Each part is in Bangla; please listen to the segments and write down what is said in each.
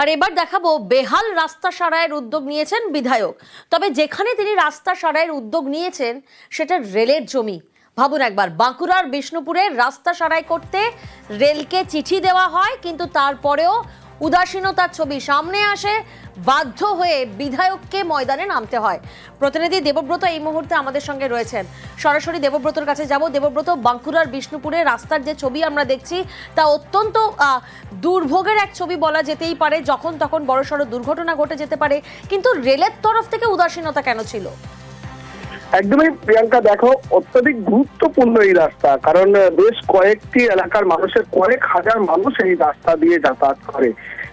আর এবার দেখাবো, বেহাল রাস্তা সারাইয়ের উদ্যোগ নিয়েছেন বিধায়ক। তবে যেখানে তিনি রাস্তা সারাইয়ের উদ্যোগ নিয়েছেন, সেটা রেলের জমি। ভাবুন একবার, বাঁকুড়ার বিষ্ণুপুরে রাস্তা সারাই করতে রেলকে চিঠি দেওয়া হয়, কিন্তু তারপরেও উদাসীনতার ছবি সামনে আসে, বাধ্য হয়ে বিধায়ককে ময়দানে নামতে হয়। প্রতিনিধি দেবব্রত এই মুহূর্তে আমাদের সঙ্গে রয়েছেন। সরাসরি দেবব্রতর কাছে যাব। দেবব্রত, বাঁকুড়ার বিষ্ণুপুরে রাস্তার যে ছবি আমরা দেখছি, তা অত্যন্ত দুর্ভোগের এক ছবি বলা যেতেই পারে। যখন তখন বড়সড় দুর্ঘটনা ঘটে যেতে পারে। কিন্তু রেলের তরফ থেকে উদাসীনতা কেন ছিল? একদমই প্রিয়াঙ্কা, দেখো, অত্যধিক গুরুত্বপূর্ণ এই রাস্তা, কারণ বেশ কয়েকটি এলাকার মানুষের, কয়েক হাজার মানুষ এই রাস্তা দিয়ে যাতায়াত করে।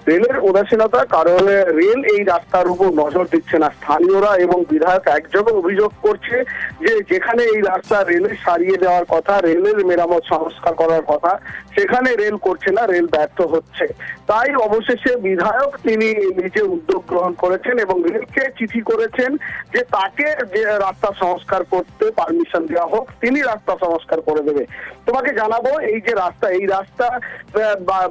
রেলের উদাসীনতা, কারণ রেল এই রাস্তার উপর নজর দিচ্ছে না। স্থানীয়রা এবং বিধায়ক একযোগে অভিযোগ করছে যে যেখানে এই রাস্তা রেলে সারিয়ে দেওয়ার কথা, রেলের মেরামত সংস্কার করার কথা, সেখানে রেল করছে না, রেল ব্যর্থ হচ্ছে। তাই অবশেষে বিধায়ক তিনি নিজে উদ্যোগ গ্রহণ করেছেন এবং রেলকে চিঠি করেছেন যে তাকে যে রাস্তা সংস্কার করতে পারমিশন দেওয়া হোক, তিনি রাস্তা সংস্কার করে দেবে। তোমাকে জানাব, এই যে রাস্তা, এই রাস্তা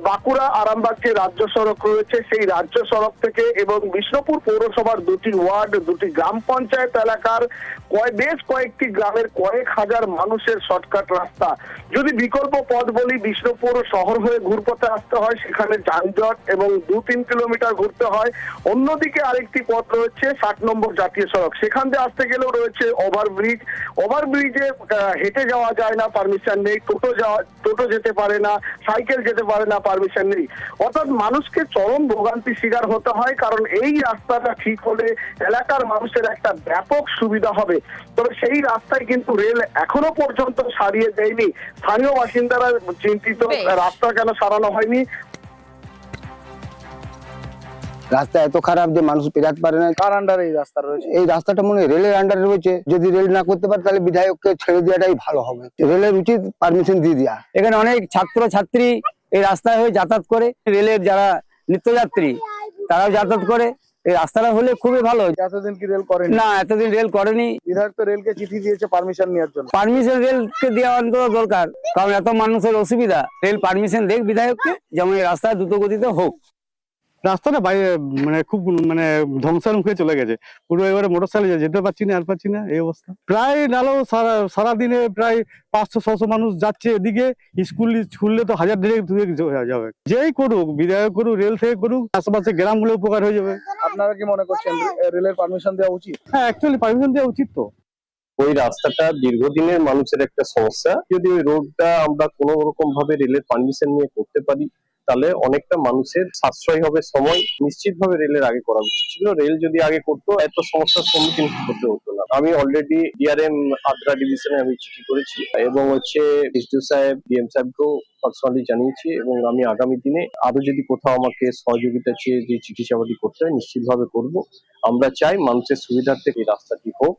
বাঁকুড়া, আরামবাগ যে রাজ্য সড়ক রয়েছে সেই রাজ্য সড়ক থেকে এবং বিষ্ণুপুর পৌরসভার দুটি ওয়ার্ড, দুটি গ্রাম পঞ্চায়েত এলাকার কয়, বেশ কয়েকটি গ্রামের কয়েক হাজার মানুষের শর্টকাট রাস্তা। যদি বিকল্প পথ বলি বিষ্ণুপুর শহর হয়ে ঘুরপথে আসতে হয়, সেখানে যানজট এবং দু তিন কিলোমিটার ঘুরতে হয়। অন্যদিকে আরেকটি পথ রয়েছে ষাট নম্বর জাতীয় সড়ক। সেখান দিয়ে আসতে গেলেও রয়েছে ওভারব্রিজ। ওভারব্রিজে হেঁটে যাওয়া যায় না, পারমিশন নেই। টোটো যাওয়া, টোটো যেতে পারে না, সাইকেল যেতে পারে না, পারমিশন নেই। অর্থাৎ মানুষকে চরম ভোগান্তি শিকার হতে হয় কারণ এই রাস্তাটা ঠিক হলে এলাকার মানুষের একটা ব্যাপক সুবিধা হবে। তবে সেই রাস্তায় কিন্তু রেল এখনও পর্যন্ত সারিয়ে দেয়নি। স্থানীয় বাসিন্দারা চিন্তিত রাস্তা কেন সারানো হয়নি? রাস্তা এত খারাপ যে মানুষ পেরাতে পারে না। কার আন্ডারে এই রাস্তা রয়েছে? এই রাস্তাটা মনে হয় রেলের আন্ডারে রয়েছে। যদি রেল না করতে পারে তাহলে বিধায়ককে ছেড়ে দেওয়াটাই ভালো হবে। রেলের উচিত পারমিশন দিয়ে দেওয়া। এখানে অনেক ছাত্র ছাত্রী এই রাস্তায় হয়ে যাতায়াত করে। রেলের যারা নিত্যযাত্রী। তারাও যাতায়াত করে। এই রাস্তাটা হলে খুবই ভালো। এতদিন কি রেল করেনি? না এতদিন রেল করেনি। বিধায়ক তো রেলকে চিঠি দিয়েছে পারমিশন নেওয়ার জন্য। পারমিশন রেলকে দেওয়া অন্তত দরকার। কারণ এত মানুষের অসুবিধা। রেল পারমিশন দেখ বিধায়ককে যেমন এই রাস্তা দ্রুত গতিতে হোক। রাস্তাটা বাইরে মানে খুব মানে ধ্বংসের মুখে চলে গেছে। পুরো এবারে মোটর সাইকেল যেতে পারছি না আর পাচ্ছি না এই অবস্থা। প্রায় নালেও সারা সারাদিনে প্রায় পাঁচশো ছশো মানুষ যাচ্ছে এদিকে। স্কুল খুললে তো হাজার দেড়েক দুয়েক যাবে। যেই করুক বিধায়ক করুক রেল থেকে করুক আশেপাশে গ্রামগুলো উপকার হয়ে যাবে। আপনারা কি মনে করছেন রেলের পারমিশন দেওয়া উচিত? হ্যাঁ অ্যাকচুয়ালি পারমিশন দেওয়া উচিত তো। ওই রাস্তাটা দীর্ঘদিনের মানুষের একটা সমস্যা। যদি ওই রোডটা আমরা কোনো রকম ভাবে রেলের পারমিশন নিয়ে করতে পারি, তাহলে অনেকটা মানুষের সাশ্রয় হবে, সময় নিশ্চিতভাবে রেলের আগে করা উচিত ছিল। রেল যদি আগে করতো, এত সমস্যার সম্মুখীন হতে হতো না। আমি অলরেডি ডিআরএম আদ্রা ডিভিশনে আমি চিঠি করেছি এবং হচ্ছে ডিস্ট্রিক্ট সাহেব ডিএম সাহেবকেও পার্সোনালি জানিয়েছি এবং আমি আগামী দিনে আরও যদি কোথাও আমাকে সহযোগিতা চেয়ে যে চিঠি চাওয়াটি করতে হয়, নিশ্চিতভাবে করব। আমরা চাই মানুষের সুবিধার্থে এই রাস্তাটি হোক।